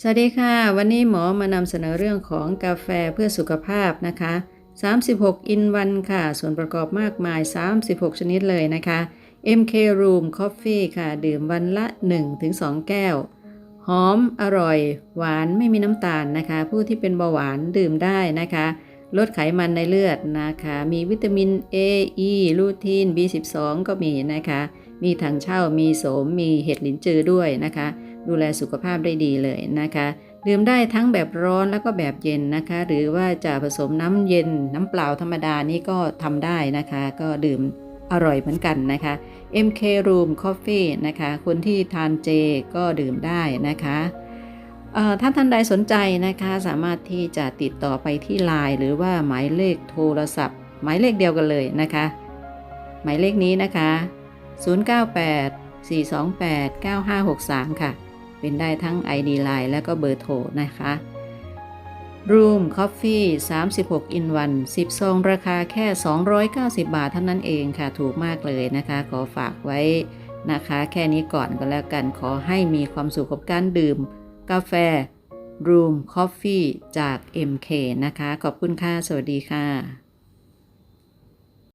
สวัสดีค่ะ วันนี้หมอมานำเสนอเรื่องของกาแฟเพื่อสุขภาพนะคะ 36อินวันค่ะ ส่วนประกอบมากมาย 36 ชนิดเลยนะคะ MK Room Coffee ค่ะ ดื่มวันละ 1-2 แก้ว หอม อร่อย หวานไม่มีน้ำตาลนะคะ ผู้ที่เป็นเบาหวานดื่มได้นะคะ ลดไขมันในเลือดนะคะ มีวิตามิน A E ลูทีน B12 ก็มีนะคะ มีถังเช่ามีโสม มีเห็ดหลินจือด้วยนะคะ ดูแลสุขภาพได้ดีเลยนะคะ ดื่มได้ทั้งแบบร้อนแล้วก็แบบเย็นนะคะ หรือว่าจะผสมน้ำเย็นน้ำเปล่าธรรมดานี่ก็ทำได้นะคะ ก็ดื่มอร่อยเหมือนกันนะคะ MK Room Coffee นะคะ คนที่ทานเจก็ดื่มได้นะคะถ้าท่านใดสนใจนะคะสามารถที่จะติดต่อไปที่ไลน์หรือว่าหมายเลขโทรศัพท์ หมายเลขเดียวกันเลยนะคะ หมายเลขนี้นะคะ 098 428 9563 ค่ะ เป็นได้ทั้ง ID Line และก็เบอร์โทรนะคะ Room Coffee 36 in 1 10 ซอง ราคาแค่ 290 บาทเท่านั้นเองค่ะ ถูกมากเลยนะคะ ขอฝากไว้นะคะ แค่นี้ก่อนก็แล้วกัน ขอให้มีความสุขกับการดื่ม กาแฟ Room Coffee จาก MK นะคะ ขอบคุณค่ะ สวัสดีค่ะ